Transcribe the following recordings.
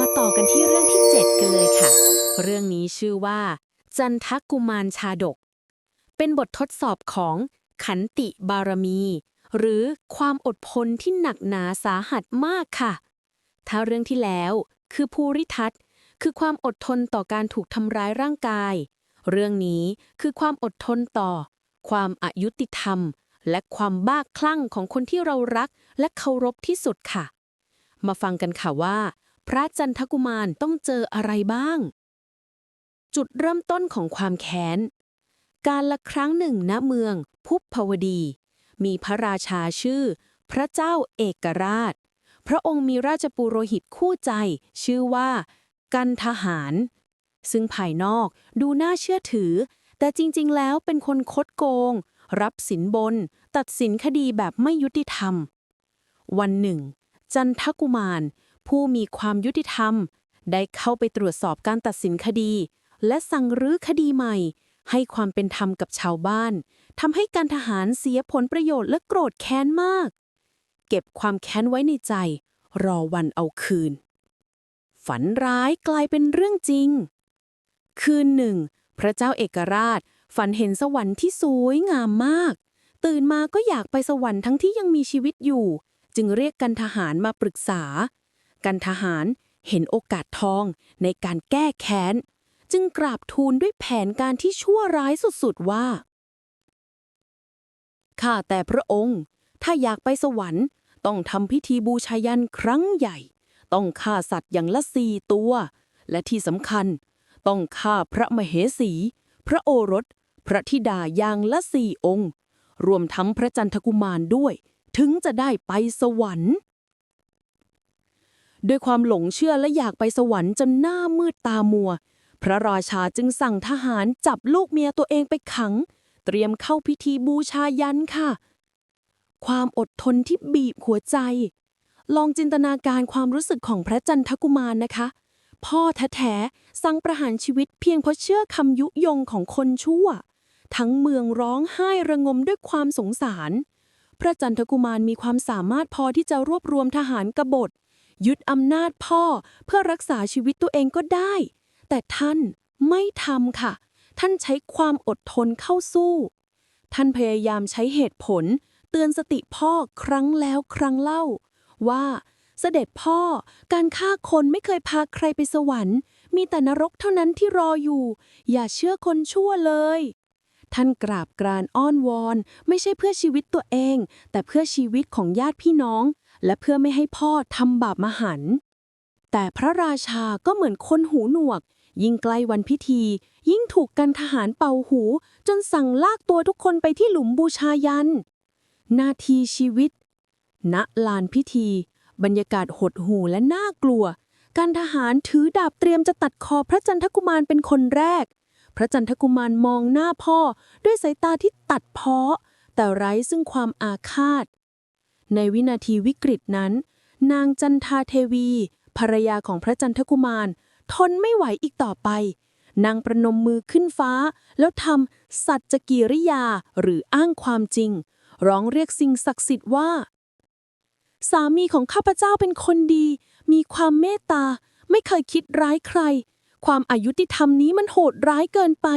มาต่อกันที่เรื่องที่ 7 กันเลยค่ะ เรื่องนี้ชื่อว่า จันทกุมารชาดก เป็นบททดสอบของขันติบารมี หรือความอดทนที่หนักหนาสาหัสมากค่ะ ถ้าเรื่องที่แล้วคือภูริทัศน์คือความอดทนต่อการถูกทำร้ายร่างกาย เรื่องนี้คือความอดทนต่อ ความอายุติธรรม และความบ้าคลั่งของคนที่เรารักและเคารพที่สุดค่ะ มาฟังกันค่ะว่า พระจันทกุมารต้องเจออะไรบ้าง จุดเริ่มต้นของความแค้น การละครั้งหนึ่งณเมืองภุพพวดี มีพระราชาชื่อ พระเจ้าเอกราช พระองค์มีราชปุโรหิตคู่ใจ ชื่อว่า กันทหาร ซึ่งภายนอกดูน่าเชื่อถือ แต่จริงๆ แล้วเป็นคนคดโกง รับสินบน ตัดสินคดีแบบไม่ยุติธรรม วันหนึ่ง จันทกุมาร ผู้มีความยุติธรรม ได้เข้าไปตรวจสอบการตัดสินคดี และสั่งรื้อคดีใหม่ ให้ความเป็นธรรมกับชาวบ้านทำให้การทหารเสียผลประโยชน์และโกรธแค้นมาก เก็บความแค้นไว้ในใจ รอวันเอาคืน ฝันร้ายกลายเป็นเรื่องจริง คืนหนึ่ง พระเจ้าเอกราช ฝันเห็นสวรรค์ที่สวยงามมาก ตื่นมาก็อยากไปสวรรค์ทั้งที่ยังมีชีวิตอยู่ จึงเรียกกันทหารมาปรึกษา กันทหารเห็นโอกาสทองในการแก้แค้น จึงกราบทูลด้วยแผนการที่ชั่วร้ายสุดๆว่า ข้าแต่พระองค์ ถ้าอยากไปสวรรค์ ต้องทำพิธีบูชายันครั้งใหญ่ ต้องฆ่าสัตว์อย่างละสี่ตัว และที่สำคัญ ต้องฆ่าพระมเหสี พระโอรส พระธิดาอย่างละสี่องค์ รวมทั้งพระจันทกุมารด้วย ถึงจะได้ไปสวรรค์ ด้วยความหลงเชื่อและอยากไปสวรรค์จนหน้ามืดตามัว พระราชาจึงสั่งทหารจับลูกเมียตัวเองไปขัง เตรียมเข้าพิธีบูชายันค่ะ ความอดทนที่บีบหัวใจ ลองจินตนาการความรู้สึกของพระจันทกุมารนะคะ พ่อแท้ๆสั่งประหารชีวิตเพียงเพราะเชื่อคำยุยงของคนชั่ว ทั้งเมืองร้องไห้ระงมด้วยความสงสาร พระจันทกุมารมีความสามารถพอที่จะรวบรวมทหารกบฏ ยึดอำนาจพ่อเพื่อรักษาชีวิตตัวเองก็ได้ แต่ท่านไม่ทำค่ะ ท่านใช้ความอดทนเข้าสู้ ท่านพยายามใช้เหตุผล เตือนสติพ่อครั้งแล้วครั้งเล่า ว่าเสด็จพ่อการฆ่าคนไม่เคยพาใครไปสวรรค์ มีแต่นรกเท่านั้นที่รออยู่ อย่าเชื่อคนชั่วเลย ท่านกราบกรานอ้อนวอน ไม่ใช่เพื่อชีวิตตัวเอง แต่เพื่อชีวิตของญาติพี่น้อง และเพื่อไม่ให้พ่อทำบาปมหันต์แต่พระราชาก็เหมือนคนหูหนวก ยิ่งใกล้วันพิธี ยิ่งถูกกันทหารเป่าหู จนสั่งลากตัวทุกคนไปที่หลุมบูชายัน นาทีชีวิต ณลานพิธี บรรยากาศหดหูและน่ากลัว การทหารถือดาบเตรียมจะตัดคอพระจันทกุมารเป็นคนแรก พระจันทกุมารมองหน้าพ่อด้วยสายตาที่ตัดเพ้อแต่ไร้ซึ่งความอาฆาต ในวินาทีวิกฤตนั้น นางจันทาเทวี ภรรยาของพระจันทกุมาร ทนไม่ไหวอีกต่อไป นางประนมมือขึ้นฟ้า แล้วทำสัจจกิริยาหรืออ้างความจริง ร้องเรียกสิ่งศักดิ์สิทธิ์ว่า สามีของข้าพเจ้าเป็นคนดี มีความเมตตา ไม่เคยคิดร้ายใคร ความอายุติธรรมนี้มันโหดร้ายเกินไป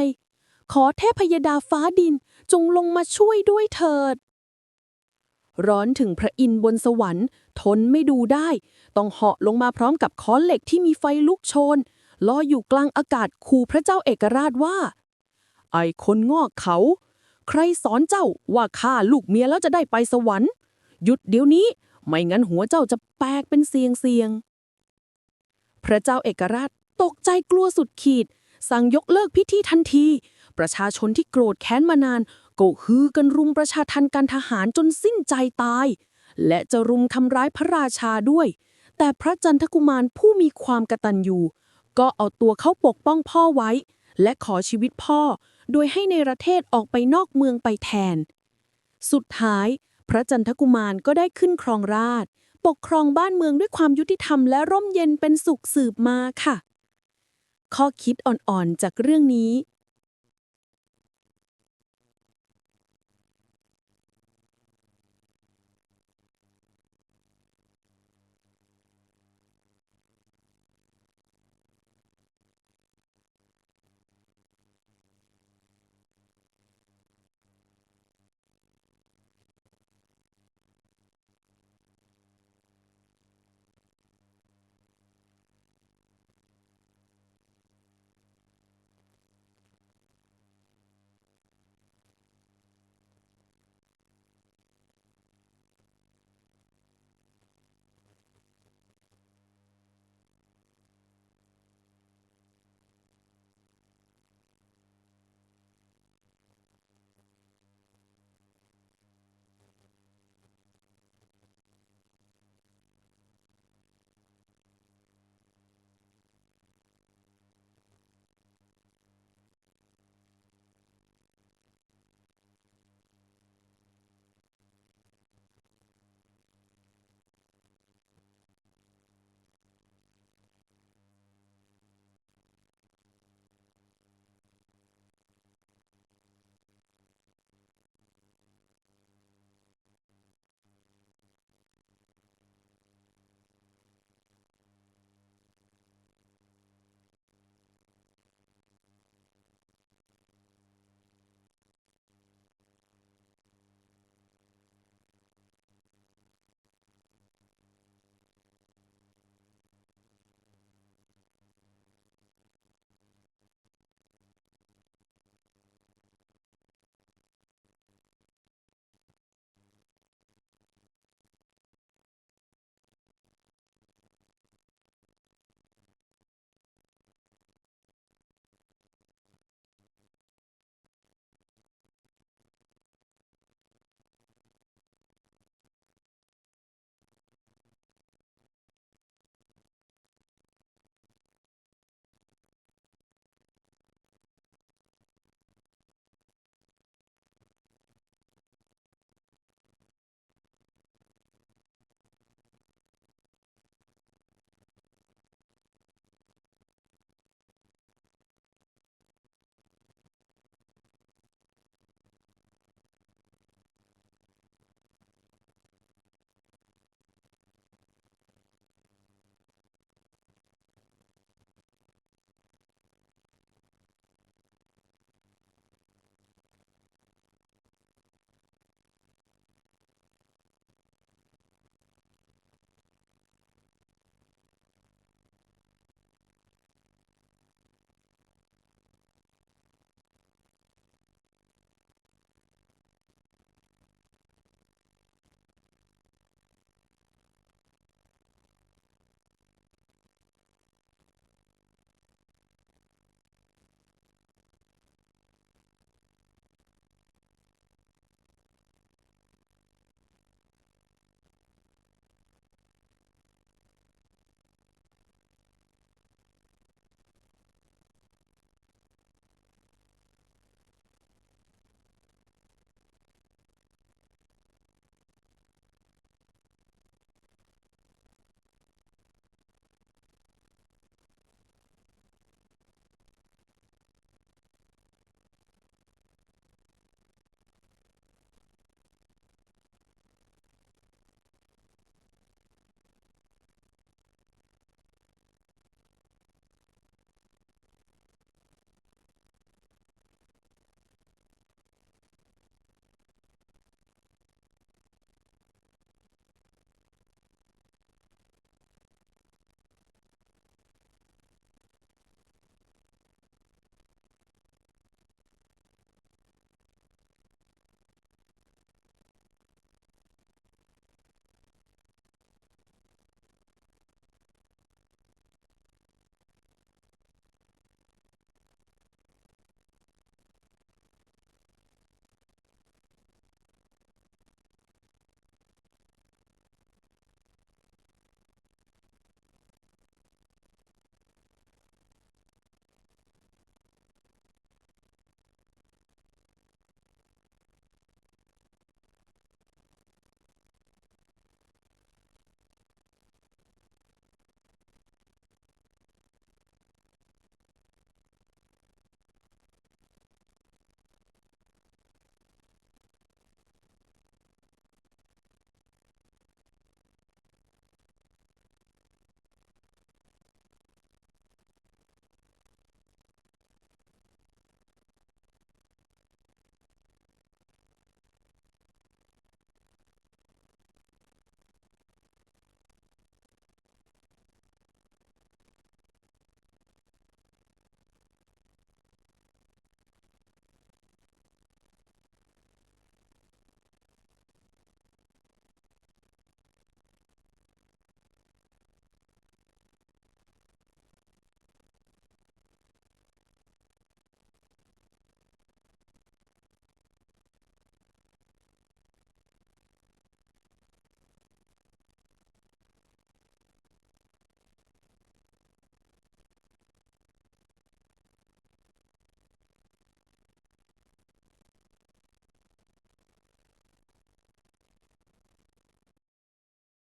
ขอเทพยดาฟ้าดินจงลงมาช่วยด้วยเถิด ร้อนถึงพระอินทร์บนสวรรค์ ทนไม่ดูได้ ต้องเหาะลงมาพร้อมกับค้อนเหล็กที่มีไฟลุกโชนลอยอยู่กลางอากาศขู่พระเจ้าเอกราชว่า ไอ้คนงอกเขา ใครสอนเจ้าว่าฆ่าลูกเมียแล้วจะได้ไปสวรรค์ หยุดเดี๋ยวนี้ ไม่งั้นหัวเจ้าจะแปลกเป็นเสียงเสียง พระเจ้าเอกราชตกใจกลัวสุดขีด สั่งยกเลิกพิธีทันที ประชาชนที่โกรธแค้นมานาน ก็ฮือกันรุมประชาทันการทหารจนสิ้นใจตาย และจะรุมทำร้ายพระราชาด้วย แต่พระจันทกุมารผู้มีความกตัญญูก็เอาตัวเข้าปกป้องพ่อไว้ และขอชีวิตพ่อ โดยให้ในประเทศออกไปนอกเมืองไปแทน สุดท้าย พระจันทกุมารก็ได้ขึ้นครองราชปกครองบ้านเมืองด้วยความยุติธรรมและร่มเย็นเป็นสุขสืบมาค่ะ ข้อคิดอ่อนๆจากเรื่องนี้